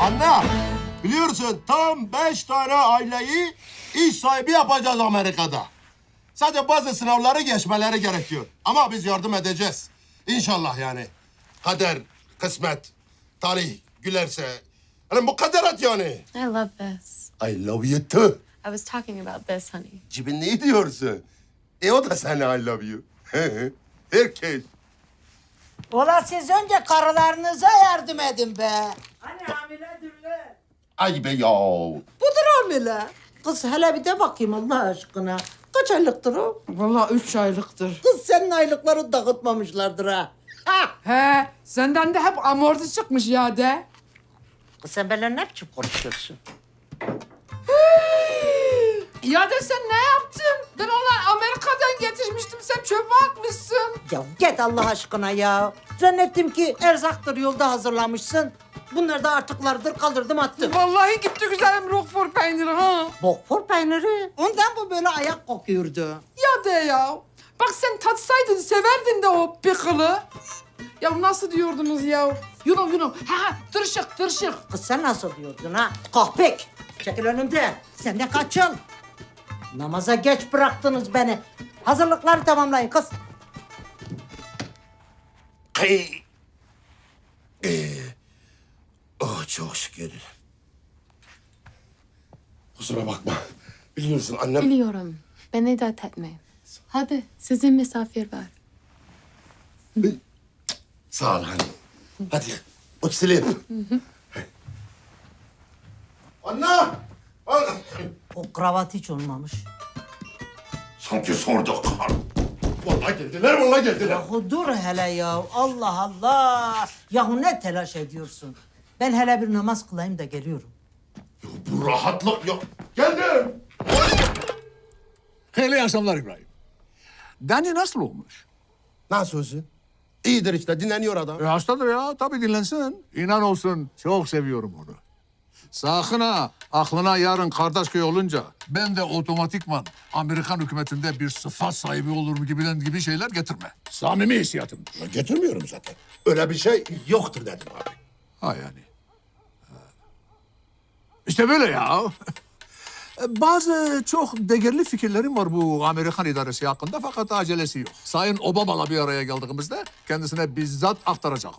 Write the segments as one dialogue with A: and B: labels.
A: Anne, biliyorsun tam beş tane aileyi iş sahibi yapacağız Amerika'da. Sadece bazı sınavları geçmeleri gerekiyor. Ama biz yardım edeceğiz. İnşallah yani. Kader, kısmet, talih gülerse. Yani bu kaderat yani.
B: I love this.
A: I love you too.
B: I was talking about this, honey.
A: Cibin ne diyorsun? E o da sana I love you. Herkes.
C: Ola siz önce karılarınıza yardım edin be. Hani hamiledürler.
A: Ay be ya.
C: Budur hamile. Kız hele bir de bakayım Allah aşkına. Kaç aylıktır o?
D: Vallahi üç aylıktır.
C: Kız senin aylıkları dağıtmamışlardır ha. Ha!
D: He, senden de hep amorti çıkmış ya de.
C: Kız sen benimle ne biçim konuşuyorsun?
D: Ya de sen ne yaptın? Ben onları Amerika'dan getirmiştim. Sen çöpe atmışsın.
C: Ya git Allah aşkına ya. Zannettim ki erzaktır yolda hazırlamışsın. Bunları da artıklardır kaldırdım attım.
D: Vallahi gitti güzelim Roquefort peyniri ha.
C: Bokfor peyniri. Ondan bu böyle ayak kokuyordu.
D: Ya de ya. Bak sen tatsaydın, severdin de o pickle'ı. Ya nasıl diyordunuz ya? You know, you know. Ha, ha, tırşık, tırşık.
C: Kız sen nasıl diyordun ha? Kahpek. Çekil önümden. Sen de kaçın. Namaza geç bıraktınız beni. Hazırlıkları tamamlayın kız.
A: Hey. Ee, oh çok şükür. Kusura bakma. Biliyorsun annem...
B: Biliyorum. Beni dert etme. Hadi sizin misafir var.
A: Sağ ol hanım. Hadi oturalım. Anne! Anne!
C: O kravat hiç olmamış.
A: Sanki sorduk. Vallahi geldiler, vallahi geldiler.
C: Yahu dur hele ya. Allah Allah. Yahu ne telaş ediyorsun? Ben hele bir namaz kılayım da geliyorum.
A: Ya bu rahatlık yok. Geldim.
E: Hayırlı akşamlar İbrahim. Dani nasıl olmuş?
A: Nasıl olsun? İyidir işte, dinleniyor adam.
E: E, hastadır ya, tabii dinlensin. İnan olsun, çok seviyorum onu. Sakın ha, aklına yarın kardeş köy olunca ben de otomatikman Amerikan hükümetinde bir sıfat sahibi olurum gibilen gibi şeyler getirme. Samimi hissiyatım.
A: Ya getirmiyorum zaten. Öyle bir şey yoktur dedim abi.
E: Ha yani. Ha. İşte böyle ya. Bazı çok değerli fikirlerim var bu Amerikan idaresi hakkında fakat acelesi yok. Sayın Obama'la bir araya geldiğimizde kendisine bizzat aktaracağım.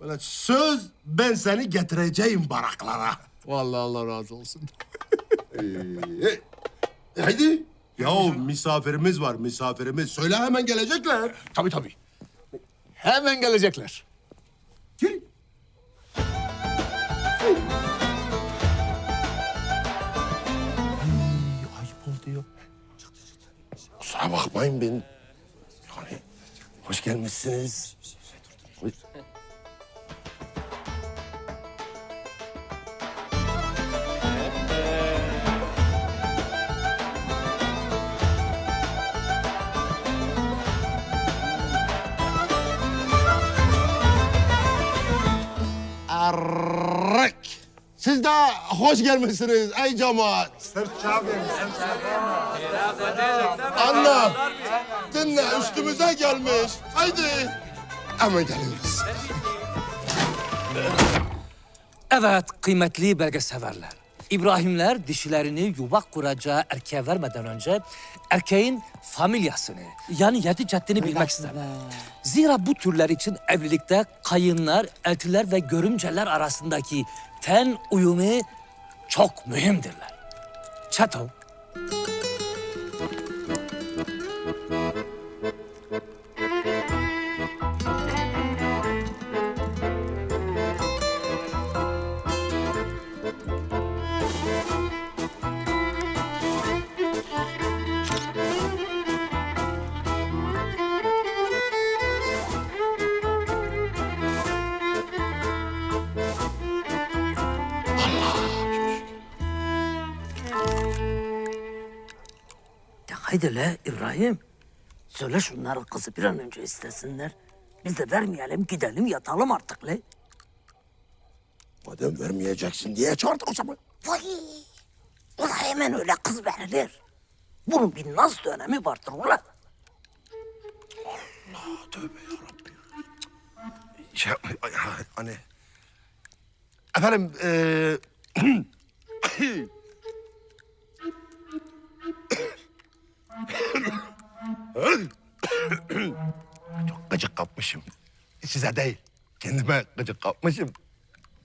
A: Böyle söz ben seni getireceğim baraklara.
E: Vallahi Allah razı olsun.
A: E, haydi. Ya misafirimiz var misafirimiz. Söyle hemen gelecekler.
E: Tabii tabii. Hemen gelecekler.
A: Gel. Ayıp oldu ya. Kusura bakmayın ben. Yani hoş gelmişsiniz. Siz de hoş gelmişsiniz ey cemaat. Anne, dinle üstümüze gelmiş. Haydi. Hemen geliyoruz.
F: Evet kıymetli belgeseverler. İbrahimler dişilerini yuvak kuracağı erkeğe vermeden önce erkeğin familyasını yani yedi ceddini bilmek isterler. Zira bu türler için evlilikte kayınlar, eltiler ve görümceler arasındaki ten uyumu çok mühimdirler. Çeto, haydi le İbrahim. Söyle şunların kızı bir an önce istesinler. Biz de vermeyelim gidelim yatalım artık le.
A: Madem vermeyeceksin diye çağırdı o zaman.
F: Vay! Ulan hemen öyle kız verilir. Bunun bir naz dönemi vardır ulan.
A: Ya, hani Efendim, eee Çok gıcık kapmışım. Size değil, kendime gıcık kapmışım.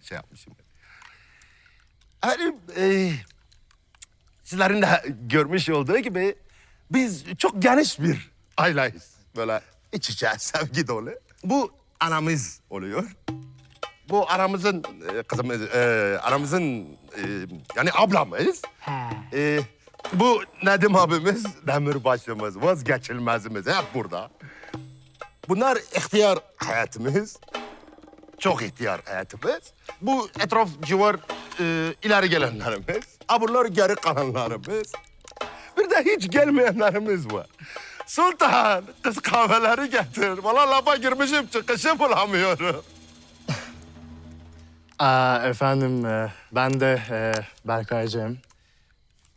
A: Şey yapmışım. Efendim, eee sizlerin de görmüş olduğu gibi biz çok geniş bir aileyiz. Böyle iç içe, sevgi dolu. Bu anamız oluyor. Bu aramızın e, kızımız, e, aramızın e, yani ablamız. E, bu Nedim abimiz, demirbaşımız, vazgeçilmezimiz hep burada. Bunlar ihtiyar hayatımız. Çok ihtiyar hayatımız. Bu etraf civar e, ileri gelenlerimiz. Aburlar geri kalanlarımız. Bir de hiç gelmeyenlerimiz var. Sultan, kız kahveleri getir. Valla lafa girmişim, çıkışı bulamıyorum.
G: Aa, efendim e, ben de e, Berkay.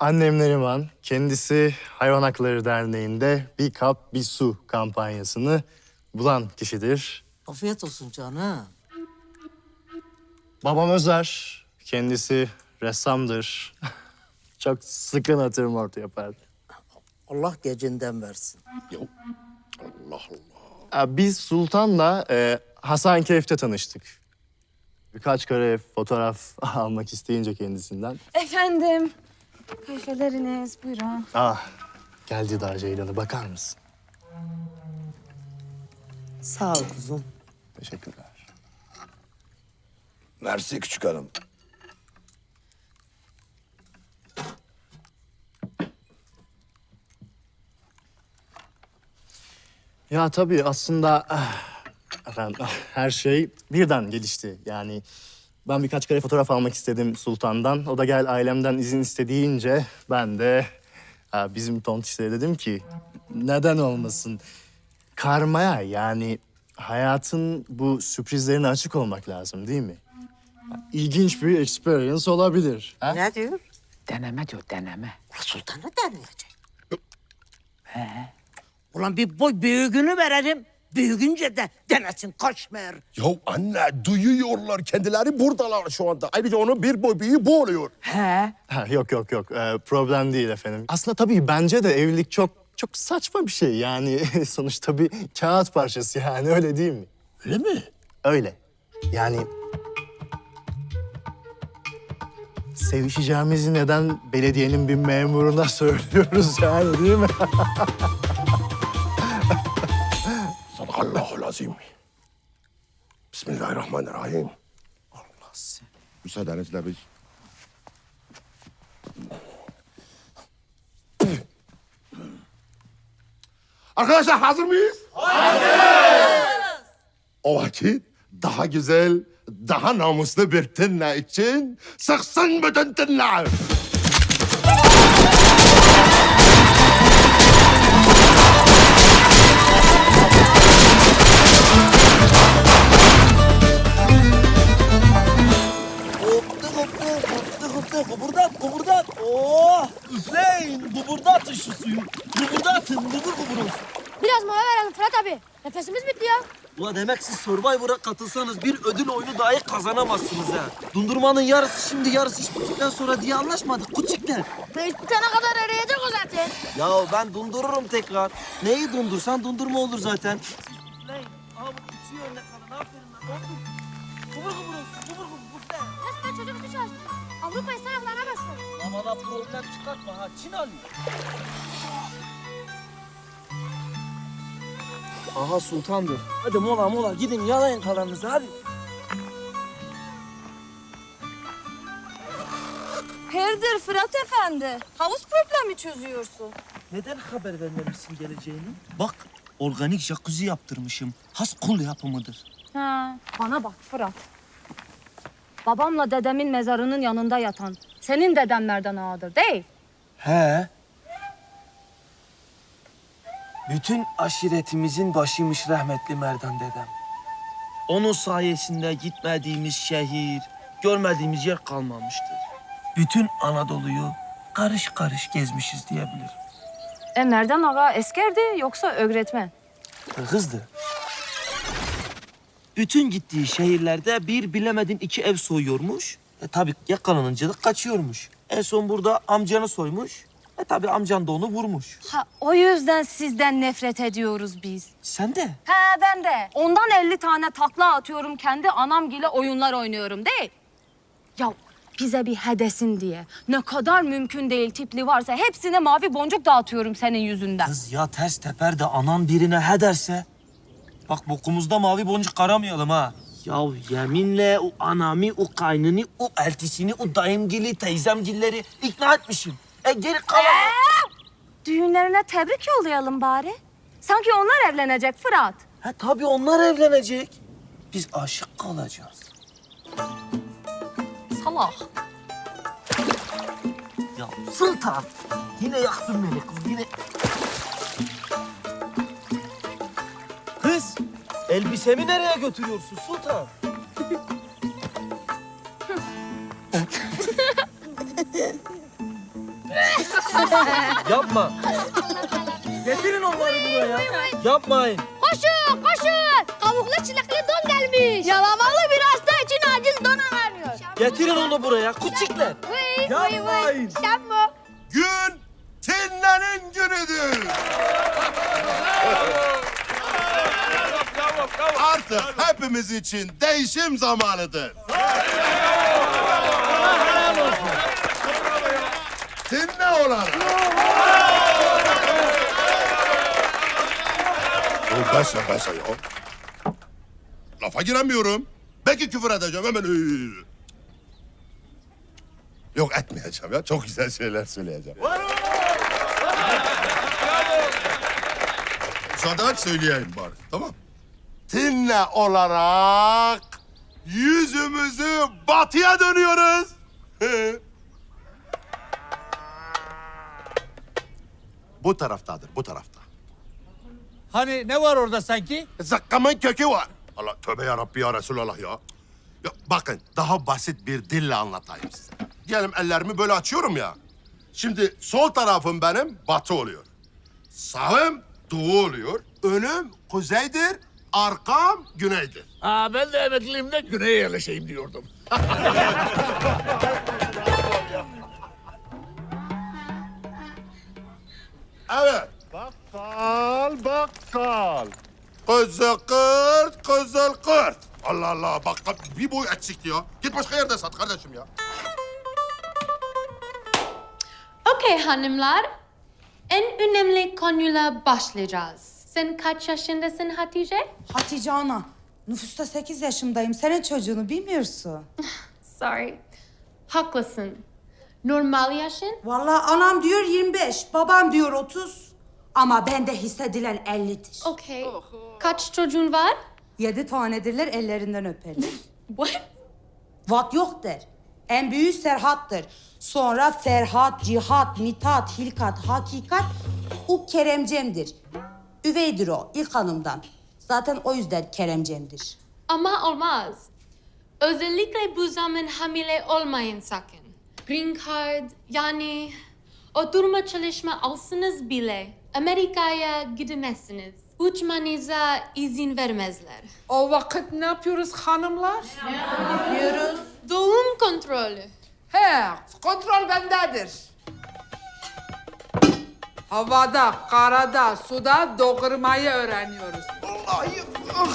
G: Annem Neriman kendisi Hayvan Hakları Derneği'nde bir kap bir su kampanyasını bulan kişidir.
C: Afiyet olsun canım.
G: Babam Özer kendisi ressamdır. Çok sıkı natürmort yapar.
C: Allah gecinden versin.
A: Allah Allah.
G: Aa, Biz Sultan'la e, Hasankeyf'te tanıştık. Birkaç kare fotoğraf almak isteyince kendisinden.
H: Efendim. Kahveleriniz buyurun.
G: Ah geldi daha Ceylan'ı bakar mısın?
C: Sağ ol kuzum.
G: Teşekkürler.
A: Mersi küçük hanım.
G: Ya tabii aslında ah, efendim ah, her şey birden gelişti. Yani ben birkaç kare fotoğraf almak istedim Sultan'dan. O da gel ailemden izin istediğince ben de ah, bizim tontişlere dedim ki neden olmasın? Karmaya yani hayatın bu sürprizlerine açık olmak lazım değil mi? İlginç bir experience olabilir. Ha?
C: Ne diyor?
D: Deneme diyor deneme.
C: Sultanı deneyecek. He. Ulan bir boy büyüğünü verelim. Büyüğünce de denesin kaçmer.
A: Ya anne duyuyorlar kendileri buradalar şu anda. Ayrıca onun bir boy büyüğü bu oluyor.
D: He.
G: Ha, yok yok yok Ee, problem değil efendim. Aslında tabii bence de evlilik çok çok saçma bir şey yani sonuçta bir kağıt parçası yani öyle değil mi?
A: Öyle mi?
G: Öyle. Yani sevişeceğimizi neden belediyenin bir memuruna söylüyoruz yani değil mi?
A: Azim. Bismillahirrahmanirrahim. Allah sen. Müsaadenizle biz... Arkadaşlar hazır mıyız? Hazırız. O vakit daha güzel, daha namuslu bir tınla için sıksın bütün tınlar.
I: Koptu koptu koptu koptu kuburdat kuburdat. Oh üfleyin kuburdatın şu suyu. Kuburdatın kubur kubur olsun.
H: Biraz mola verelim Fırat abi. Nefesimiz bitti ya.
I: Ulan demek siz Survivor'a katılsanız bir ödül oyunu dahi kazanamazsınız ha. Dundurmanın yarısı şimdi yarısı iş bittikten sonra diye anlaşmadık küçükler.
H: Reis bitene kadar arayacak o zaten.
I: Ya ben dundururum tekrar. Neyi dundursan dundurma olur zaten. Bu uçuyor ne kadar. Aferin lan. Dondur. Kubur kubur olsun. Kubur kubur. Üfle.
H: Resmen çocuk dışı açtı. Avrupa İstanbul'larına başlıyor.
I: Havada problem çıkartma ha. Çin alıyor. Aha sultandır. Hadi mola mola gidin yalayın kalanınızı hadi.
H: Hayırdır Fırat Efendi? Havuz problemi çözüyorsun.
I: Neden haber vermemişsin geleceğini? Bak organik jacuzzi yaptırmışım. Has kul yapımıdır.
H: Ha. Bana bak Fırat. Babamla dedemin mezarının yanında yatan senin dedemlerden ağadır değil.
I: He. Bütün aşiretimizin başıymış rahmetli Merdan dedem. Onun sayesinde gitmediğimiz şehir, görmediğimiz yer kalmamıştır. Bütün Anadolu'yu karış karış gezmişiz diyebilirim.
H: E Merdan Ağa eskerdi yoksa öğretmen?
I: Kızdı. bütün gittiği şehirlerde bir bilemedin iki ev soyuyormuş. E tabi yakalanınca da kaçıyormuş. En son burada amcanı soymuş. E tabi amcan da onu vurmuş.
H: Ha, o yüzden sizden nefret ediyoruz biz.
I: Sen de.
H: He ben de. Ondan 50 tane takla atıyorum kendi anamgile oyunlar oynuyorum değil. Ya bize bir hedesin diye ne kadar mümkün değil tipli varsa hepsine mavi boncuk dağıtıyorum senin yüzünden.
I: Kız ya ters teper de anam birine he derse. Bak bokumuzda mavi boncuk aramayalım ha. Ya yeminle o anamı, o kaynını, o eltisini, o dayımgili, teyzemgilleri ikna etmişim. E geri kalan...
H: Düğünlerine tebrik yollayalım bari. Sanki onlar evlenecek Fırat.
I: Ha tabii onlar evlenecek. Biz aşık kalacağız.
H: Salak.
I: Ya Sultan, yine yaktın beni kız, yine... Kız, elbisemi nereye götürüyorsun Sultan? Yapma. Getirin onları buraya. Yapmayın.
J: Koşun koşun. Kabuklu çilekli don gelmiş. Yalamalı bir
I: Getirin onu buraya. Küçükler.
J: Vıy
I: Yapmayın.
J: Yapma.
A: Gün Tinne'nin günüdür. Artık hepimiz için değişim zamanıdır. Tinne olarak. O beşe beşe ya. Lafa giremiyorum. Belki küfür edeceğim hemen. Yok etmeyeceğim ya. Çok güzel şeyler söyleyeceğim. Müsaade söyleyeyim bari. Tamam. Tinle olarak yüzümüzü batıya dönüyoruz. bu taraftadır, bu tarafta.
F: Hani ne var orada sanki?
A: Zakkamın kökü var. Allah tövbe ya Rabbi ya Resulallah ya. ya. Bakın daha basit bir dille anlatayım size. Diyelim ellerimi böyle açıyorum ya. Şimdi sol tarafım benim batı oluyor. Sağım doğu oluyor. Önüm kuzeydir, arkam güneydir.
E: Aa, ben de emekliliğimde güneye yerleşeyim diyordum.
A: Evet. Bakkal, bakkal. Kızıl kırt, kızıl kırt. Allah Allah bakkal bir boy eksikti ya. Git başka yerde sat kardeşim ya.
J: Okey hanımlar. En önemli konuyla başlayacağız. Sen kaç yaşındasın Hatice?
K: Hatice ana, nüfusta 8 yaşındayım. Senin çocuğunu bilmiyorsun.
J: Sorry. Haklısın. Normal yaşın?
K: Vallahi anam diyor 25, babam diyor 30. Ama bende hissedilen 50'dir.
J: Okey. Kaç çocuğun var?
K: Yedi tanedirler ellerinden öperler.
J: What?
K: Vat yok der. En büyüğü Serhat'tır. Sonra Ferhat, Cihat, Mitat, Hilkat, Hakikat. O Keremcem'dir. Üveydir o ilk hanımdan. Zaten o yüzden Keremcem'dir.
J: Ama olmaz. Özellikle bu zaman hamile olmayın sakın. Green card yani oturma çalışma alsınız bile Amerika'ya gidemezsiniz. Uçmanıza izin vermezler.
D: O vakit ne yapıyoruz hanımlar?
J: Doğum kontrolü.
D: He, kontrol bendedir. Havada, karada, suda doğurmayı öğreniyoruz. Vallahi, ah.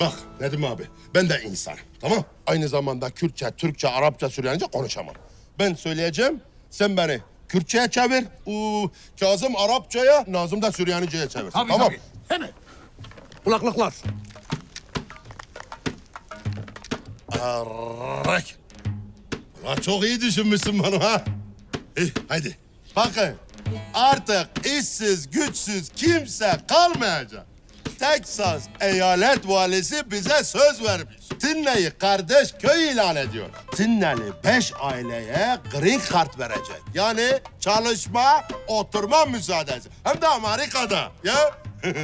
A: Bak Nedim abi ben de insanım tamam. Aynı zamanda Kürtçe, Türkçe, Arapça, Süryanice konuşamam. Ben söyleyeceğim sen beni Kürtçe'ye çevir. Uu, Kazım Arapça'ya, Nazım da Süryanice'ye çevir.
E: Tabii
A: tamam.
E: tabii. Hemen. Kulaklıklar.
A: Arrak. Ulan çok iyi düşünmüşsün bana ha. İyi hadi. Bakın artık işsiz güçsüz kimse kalmayacak. Texas eyalet valisi bize söz vermiş. Tinne'yi kardeş köy ilan ediyor. Tinneli beş aileye green card verecek. Yani çalışma, oturma müsaadesi. Hem de Amerika'da ya.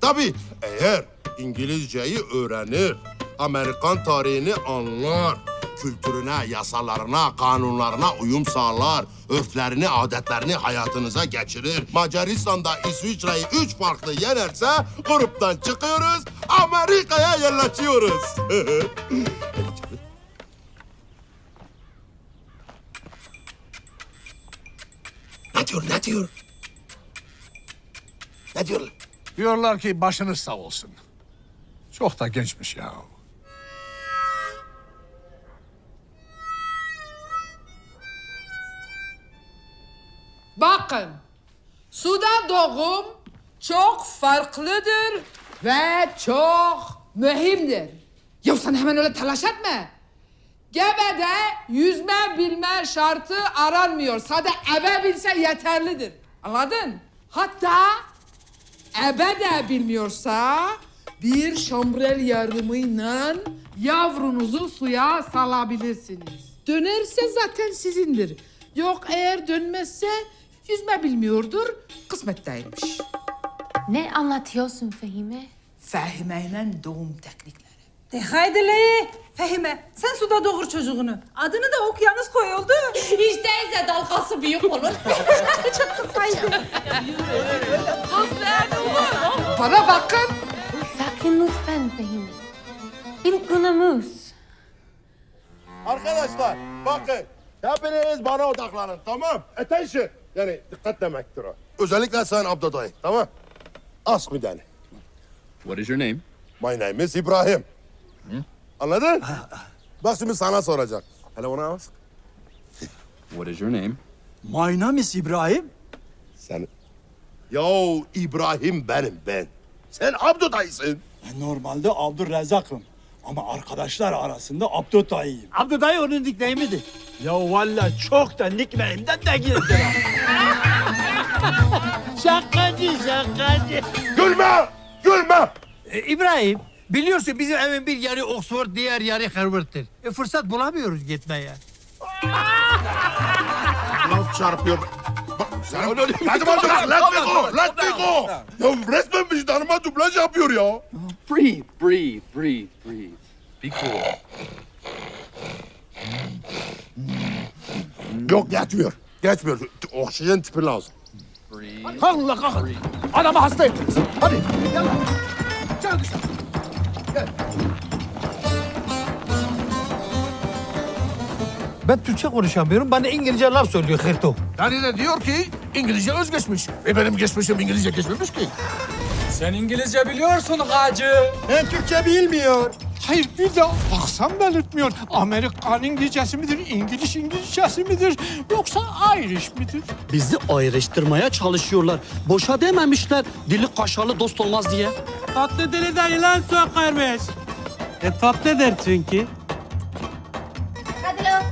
A: Tabii eğer İngilizceyi öğrenir, Amerikan tarihini anlar, kültürüne, yasalarına, kanunlarına uyum sağlar. Örflerini, adetlerini hayatınıza geçirir. Macaristan'da İsviçre'yi üç farklı yenerse gruptan çıkıyoruz, Amerika'ya yerleşiyoruz. ne diyor, ne diyor? Ne diyorlar?
E: Diyorlar ki başınız sağ olsun. Çok da gençmiş ya.
D: Bakın, suda doğum çok farklıdır ve çok mühimdir. Ya sen hemen öyle telaş etme. Gebede yüzme bilme şartı aranmıyor. Sade ebe bilse yeterlidir. Anladın? Hatta ebe de bilmiyorsa bir şambrel yardımıyla yavrunuzu suya salabilirsiniz. Dönerse zaten sizindir. Yok eğer dönmezse yüzme bilmiyordur, kısmet değilmiş.
B: Ne anlatıyorsun Fehime?
D: Fehimeyle doğum teknikleri.
K: De haydi le. Fehime sen suda doğur çocuğunu. Adını da okyanus koy oldu.
B: Hiç değilse dalgası büyük olur.
K: Çok kısaydı.
D: Bana bakın.
B: Sakin lütfen Fehime. İlk günümüz.
A: Arkadaşlar bakın hepiniz bana odaklanın tamam? Attention. Yani dikkat demektir o. Özellikle sen Abdo dayı tamam? Ask me then.
L: What is your name?
A: My name is İbrahim. Anladın? Bak şimdi sana soracak. Hele ona ask.
L: What is your name?
I: My name is İbrahim.
A: Sen... Yo İbrahim benim ben. Sen Abdo dayısın.
I: Normalde Abdurrezzak'ım. Ama arkadaşlar arasında Abdü dayıyım. Abdü dayı onun nickname'idir. Ya valla çok da nickname'den de girdi. şakacı şakacı.
A: Gülme! Gülme!
M: E, İbrahim, biliyorsun bizim evin bir yarı Oxford, diğer yarı Harvard'tır. E, fırsat bulamıyoruz gitmeye.
A: Laf çarpıyor. Bak sen... Hadi me go. Ya resmen vicdanıma dublaj yapıyor ya.
L: Breathe, breathe, breathe, breathe. Be cool.
A: Yok geçmiyor. Geçmiyor. Oksijen tipi lazım.
E: La kalkın. Adamı hasta ettiniz. Hadi yallah. Çıkın dışarı.
M: Ben Türkçe konuşamıyorum, bana İngilizce laf söylüyor Hırto.
E: Yani de diyor ki İngilizce özgeçmiş. E benim geçmişim İngilizce geçmemiş ki.
F: Sen İngilizce biliyorsun Hacı.
I: Ben Türkçe bilmiyor.
E: Hayır bir de baksam belirtmiyor. Amerikan İngilizcesi midir, İngiliz İngilizcesi midir yoksa Irish midir?
I: Bizi ayrıştırmaya çalışıyorlar. Boşa dememişler. Dili kaşarlı dost olmaz diye.
M: Tatlı diliden yılan sokarmış. E tatlıdır çünkü.
J: Hadi lan.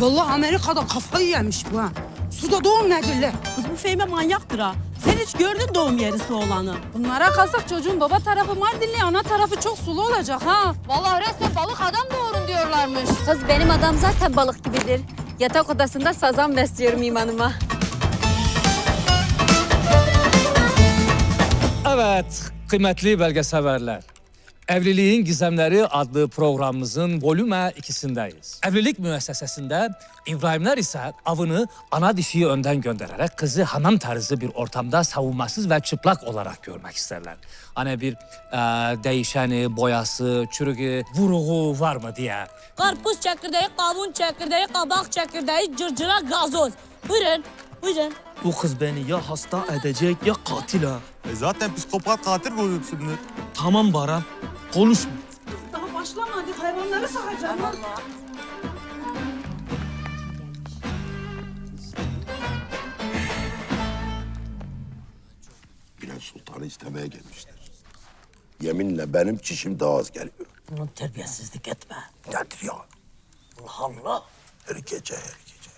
K: Vallahi Amerika'da kafayı yemiş bu ha. Suda doğum nedir le?
N: Kız bu Fehmi manyaktır ha. Sen hiç gördün doğum yerisi olanı.
H: Bunlara kalsak çocuğun baba tarafı Mardinli, ana tarafı çok sulu olacak ha.
J: Vallahi resmen balık adam doğurun diyorlarmış. Kız benim adam zaten balık gibidir. Yatak odasında sazan besliyorum imanıma.
F: Evet, kıymetli belgeseverler. Evliliğin Gizemleri adlı programımızın volüme ikisindeyiz. Evlilik müessesesinde İbrahimler ise avını ana dişiyi önden göndererek kızı hanım tarzı bir ortamda savunmasız ve çıplak olarak görmek isterler. Hani bir e, değişeni, boyası, çürüğü, vuruğu var mı diye.
N: Karpuz çekirdeği, kavun çekirdeği, kabak çekirdeği, cırcıra gazoz. Buyurun, buyurun.
I: Bu kız beni ya hasta edecek ya katil ha.
L: E zaten psikopat katil buluyorsunuz.
I: Tamam Baran. Konuşma.
K: Daha başlamadık. Hayvanları sağacağım.
A: Allah. Bilen Sultan'ı istemeye gelmiştir. Yeminle benim çişim daha az geliyor.
C: Bunun terbiyesizlik etme.
A: Nedir ya?
C: Allah Allah.
A: Her gece her gece.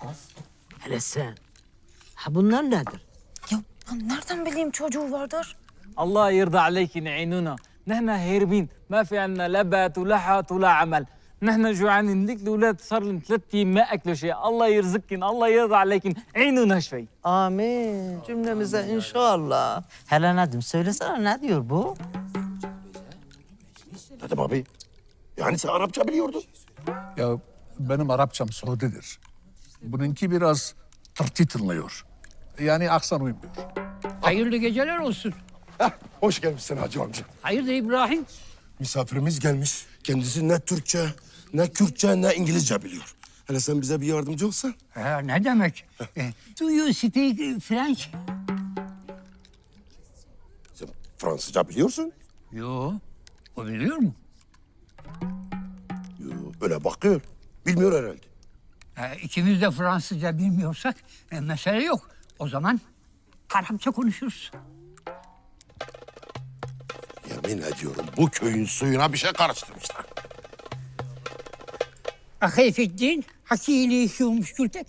A: Az.
C: Hele sen. Ha bunlar nedir?
H: Ya ben nereden bileyim çocuğu vardır?
F: Allah yırda aleykin inuna. نحن هاربين ما في عنا لا بات ولا حات ولا عمل نحن جوعانين ليك الاولاد صار لهم ثلاث ايام ما اكلوا شيء الله يرزقكن الله يرضى عليكن عينونا شوي
C: Amin. Cümlemize inşallah. Hele Nedim söylesene ne diyor bu?
A: Dedim abi. Yani sen Arapça biliyordun.
E: Ya benim Arapçam Suudidir. Bununki biraz tırtı tınlıyor. Yani aksan uymuyor.
M: Hayırlı geceler olsun.
A: Hoş gelmişsin hacı amca.
M: Hayırdır İbrahim?
A: Misafirimiz gelmiş. Kendisi ne Türkçe, ne Kürtçe, ne İngilizce biliyor. Hele sen bize bir yardımcı olsan.
M: Ha, ne demek? Eh, Do you speak French?
A: Sen Fransızca biliyorsun.
M: Yo. O biliyor mu?
A: Yo, öyle bakıyor. Bilmiyor herhalde.
M: Ha, ikimiz de Fransızca bilmiyorsak e, mesele yok. O zaman Arapça konuşuruz
A: Yemin ediyorum bu köyün suyuna bir şey karıştırmışlar.
M: Ahifeddin, hakili şu müşkültek.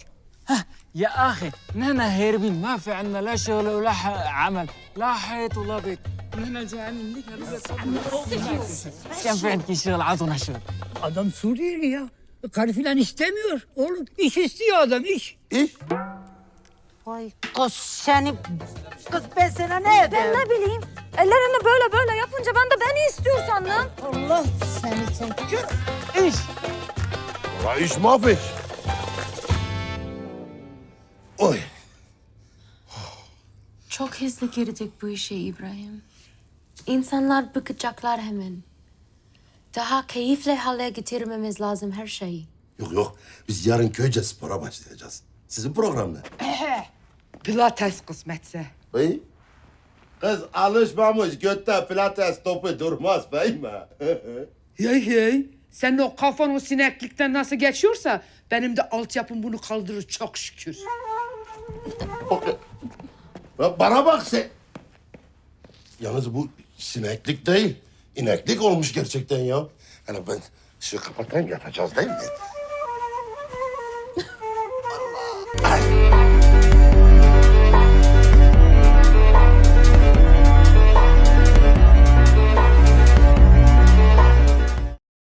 I: يا اخي نحن هاربين ما في عندنا لا شغل ولا ح- عمل لا حيط ولا بيت نحن جايين لك كان في عندك شغل عطونا شغل
M: Adam Suriyeli ya. Karı filan istemiyor. Oğlum iş istiyor adam iş.
A: İyi.
C: Ay kız seni... Kız ben sana ne
H: Ben ne bileyim. Ellerini böyle böyle yapınca ben de beni istiyor sandım.
C: Allah seni sen
I: kör
A: iş. La iş mahveç. Oy.
B: Çok hızlı girdik bu işe İbrahim. İnsanlar bıkacaklar hemen. Daha keyifle hale getirmemiz lazım her şeyi.
A: Yok yok. Biz yarın köyce spora başlayacağız. Sizin program ne?
D: Pilates kısmetse.
A: İyi. Kız alışmamış götte pilates topu durmaz mi?
D: Hey hey. Senin o kafan o sineklikten nasıl geçiyorsa benim de altyapım bunu kaldırır çok şükür.
A: Ya Bana bak sen. Yalnız bu sineklik değil. ineklik olmuş gerçekten ya. Hele ben ışığı kapatayım yatacağız değil mi? Allah. Ay.